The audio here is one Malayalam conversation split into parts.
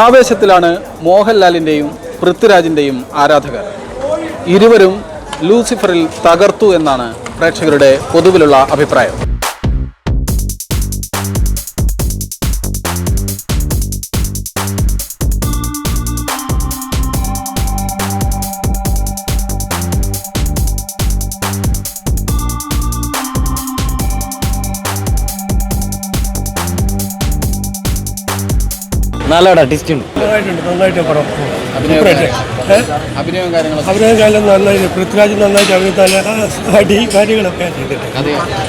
ആവേശത്തിലാണ് മോഹൻലാലിന്റെയും പൃഥ്വിരാജിന്റെയും ആരാധകർ. ഇരുവരും ലൂസിഫറിൽ തകർത്തു എന്നാണ് പ്രേക്ഷകരുടെ പൊതുവിലുള്ള അഭിപ്രായം. നല്ലടാ ടിസ്റ്റ് ഉണ്ട്. നന്നായിട്ടുണ്ട് നന്നായിട്ട് പടം. അഭിനയം കാര്യങ്ങൾ നന്നായിട്ട് പൃഥ്വിരാജ് നന്നായിട്ട് അഭിനയിച്ചാൽ അടി കാര്യങ്ങളൊക്കെ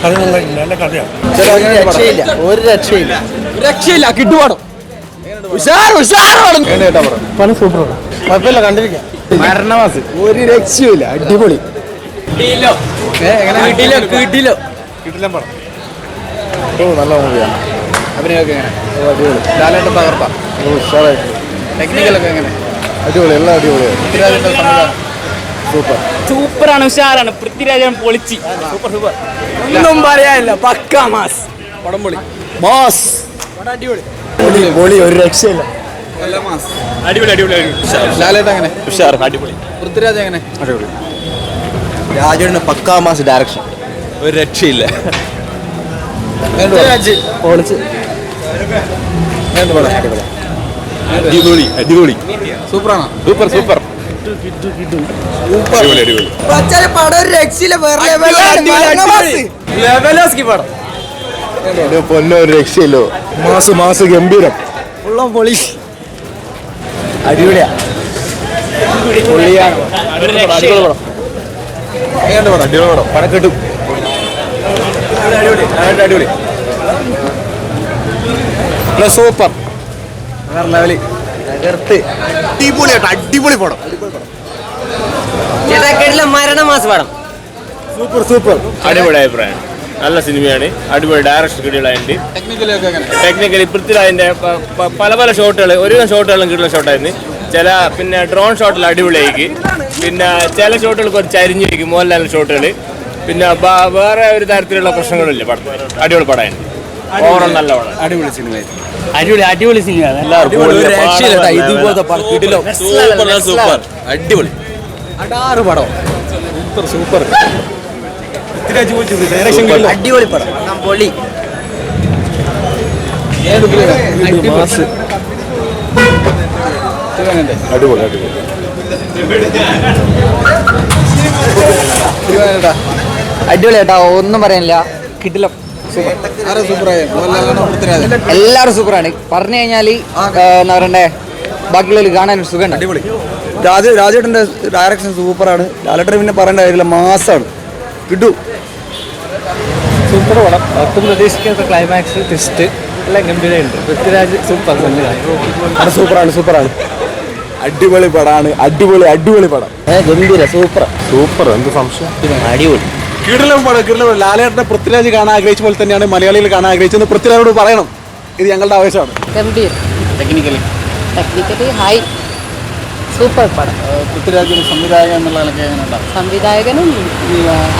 അത് നന്നായിട്ടുണ്ട് നല്ല കഥയാണ് രക്ഷയില്ല ഒരു രക്ഷയില്ല. രക്ഷയില്ല കിട്ടുപാടും. പല സൂപ്പറാണ്. കുഴപ്പമില്ല കണ്ടിരിക്കാം. മരണവാസി. ഒരു രക്ഷയില്ല അടിപൊളി. നല്ല മൂവിയാണ് അഭിനയമൊക്കെ എങ്ങനെ? ലാലേട്ടൻ തകർത്ത ടെക്നിക്കലൊക്കെ എങ്ങനെ? അടിപൊളി എല്ലാം അടിപൊളിയാണ് പൃഥ്വിരാജിന്റെ സംവിധാനം? സൂപ്പർ. സൂപ്പറാണ് ഉഷാറാണ്. പൃഥ്വിരാജൻ പൊളിച്ച്. ഒന്നും പറയാനില്ല. പക്ക മാസ്. പടംപൊളി മാസ്. അടിപൊളി. പൊളി ഒരു രക്ഷയില്ല. അടിപൊളി അടിപൊളി ലാലേട്ടൻ എങ്ങനെ? ഉഷാർ അടിപൊളി. പൃഥ്വിരാജ് എങ്ങനെ? രാജയുടെ പക്ക മാസ് ഡയറക്ഷൻ ഒരു രക്ഷയില്ല. പൊളിച്ച്. അടിപൊളി അടിപൊളി. സൂപ്പറാണ്. Super super. അടിപൊളി അടിപൊളി. പടം ഒരു രക്ഷയില്ല വേറെ പൊന്നോ ഒരു രക്ഷയില്ലോ. മാസ് മാസ് ഗംഭീരം. ഉള്ള പൊളി. അടിപൊളിയാ. പൊള്ളിയാണ് അടിപൊളി പടം അടിപൊളി പടം. അടിപൊളി സൂപ്പർ. വേറെ ലെവൽ തകർത്ത് അടിപൊളിയാട്ടോ അടിപൊളി പടം. മരണമാസ പടം. Super super. അടിപൊളി അഭിപ്രായം. നല്ല സിനിമയാണ്. അടിപൊളി ഡയറക്ഷൻ കിട്ടിയുള്ളതിന്റെ ടെക്നിക്കലി പൃഥ്വിരാജിന്റെ പ- പ- പല പല ഷോട്ടുകൾ ഒരുവിധം ഷോട്ടുകളും കിട്ടുന്ന ഷോട്ടായിരുന്നു. ചില പിന്നെ ഡ്രോൺ ഷോട്ടിൽ അടിപൊളിയായിരിക്കും. പിന്നെ ചില ഷോട്ടുകൾ കുറച്ച് അരിഞ്ഞിരിക്കും മോഹൻലാലിന്റെ ഷോട്ടുകൾ പിന്നെ വേറെ ഒരു തരത്തിലുള്ള പ്രശ്നങ്ങളില്ല പടം. അടിപൊളി പടമായിരുന്നു. ഓവറോൾ നല്ല പടം അടിപൊളി സിനിമ അടിപൊളി അടിപൊളി സിനിമയാണ് ഇതുപോലത്തെ പടം കിട്ടില്ലോ സൂപ്പർ സൂപ്പർ അടിപൊളി. അടാറ് പടം. സൂപ്പർ സൂപ്പർ അടിപൊളി പടം. പൊളി. മാസ്. അടിപൊളി അടിപൊളി. അടിപൊളി കേട്ടോ ഒന്നും പറയാനില്ല. കിട്ടില്ല ആരാ സൂപ്പറായ? മോഹൻലാലാണോ എല്ലാവരും സൂപ്പറാണ്. പറഞ്ഞു കഴിഞ്ഞാൽ എന്താ പറയണ്ടേ? ബാക്കിയുള്ളവർ കാണാൻ ഒരു സുഖമുണ്ട്. അടിപൊളി. രാജ രാജേട്ടന്റെ ഡയറക്ഷൻ സൂപ്പറാണ്. ലാലേട്ടൻ പിന്നെ പറയേണ്ട കാര്യമില്ല മാസാണ്. കിട്ടു. സൂപ്പർ പടം. ഒട്ടും പ്രതീക്ഷിക്കാത്ത ക്ലൈമാക്സ് ട്വിസ്റ്റ് എല്ലാം ഗംഭീരമുണ്ട് പൃഥ്വിരാജ് സൂപ്പർ സംവിധാനം അത് സൂപ്പറാണ് സൂപ്പറാണ്. അടിപൊളി പടമാണ് അടിപൊളി അടിപൊളി പടം. ഗംഭീര സൂപ്പർ. സൂപ്പർ എന്ത് സംശയം? അടിപൊളി. കിടിലം പടം കിടിലം പടം. ലാലേട്ടനെ പൃഥ്വിരാജ് കാണാൻ ആഗ്രഹിച്ച പോലെ തന്നെയാണ് മലയാളികൾ കാണാൻ ആഗ്രഹിച്ചെന്ന് പൃഥ്വിരാജോട് പറയണം. ഇത് ഞങ്ങളുടെ ആവേശമാണ്. ഗംഭീർ ടെക്നിക്കലി ടെക്നിക്കലി ഹൈ സൂപ്പർ പടം. പൃഥ്വിരാജിന് സംവിധായകൻ എന്നുള്ള നിലയ്ക്ക് സംവിധായകനും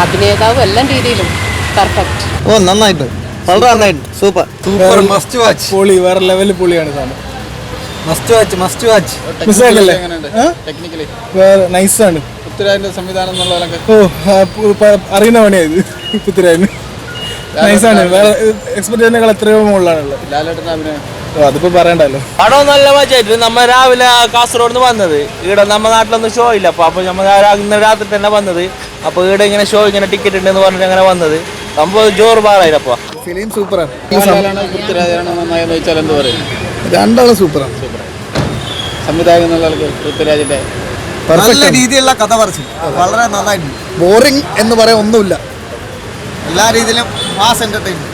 അഭിനേതാവും എല്ലാം രീതിയിലും പെർഫെക്റ്റ് ഓ നന്നായിട്ട്. വളരെ നന്നായിട്ട്. സൂപ്പർ സൂപ്പർ മസ്റ്റ് വാച്ച് പൊളി വേറെ ലെവലിൽ പൊളിയാണ് സാധനം. മസ്റ്റ് വാച്ച് മസ്റ്റ് വാച്ച് മിസ്സായില്ലേ ടെക്നിക്കലി വേറെ നൈസാണ് പൃഥ്വിരാജിന്റെ സംവിധാനം എന്നുള്ളതൊക്കെ ഓ അറിയുന്ന പണിയായത് പൃഥ്വിരാജിന്. നൈസാണ് വേറെ എക്സ്പെക്ട് ചെയ്യുന്നതിനേക്കാൾ എത്രയോ മുകളിലാണുള്ളത്. ലാലേട്ടന്റെ അഭിനയം അതിപ്പോ പറയണ്ടല്ലോ. പടം നല്ല മജായിട്ട് നമ്മ രാവിലെ കാസർഗോഡ് നിന്ന് വന്നത്. ഇവിടെ നമ്മ നാട്ടിലൊന്നും ഷോ ഇല്ല. അപ്പൊ അപ്പൊ നമ്മ ഇന്ന് രാത്രി തന്നെ വന്നത്. അപ്പൊ ഇവിടെ ഇങ്ങനെ ഷോ ഇങ്ങനെ ടിക്കറ്റ് ഉണ്ടെന്ന് പറഞ്ഞിട്ട് അങ്ങനെ വന്നത്. സംഭവം ജോറ് പാടായിരപ്പോ ഫിലിം സൂപ്പറാണ്. നന്നായെന്ന് ചോദിച്ചാൽ എന്ത് പറയും? രണ്ടാളും സൂപ്പറാണ്. സംവിധായകൻ എന്നുള്ള പൃഥ്വിരാജിന്റെ നല്ല രീതിയിലുള്ള കഥ പറച്ചു വളരെ നന്നായിട്ടുണ്ട്. ബോറിംഗ് എന്ന് പറയാൻ ഒന്നുമില്ല. എല്ലാ രീതിയിലും മാസ് എന്റർടൈൻമെന്റ്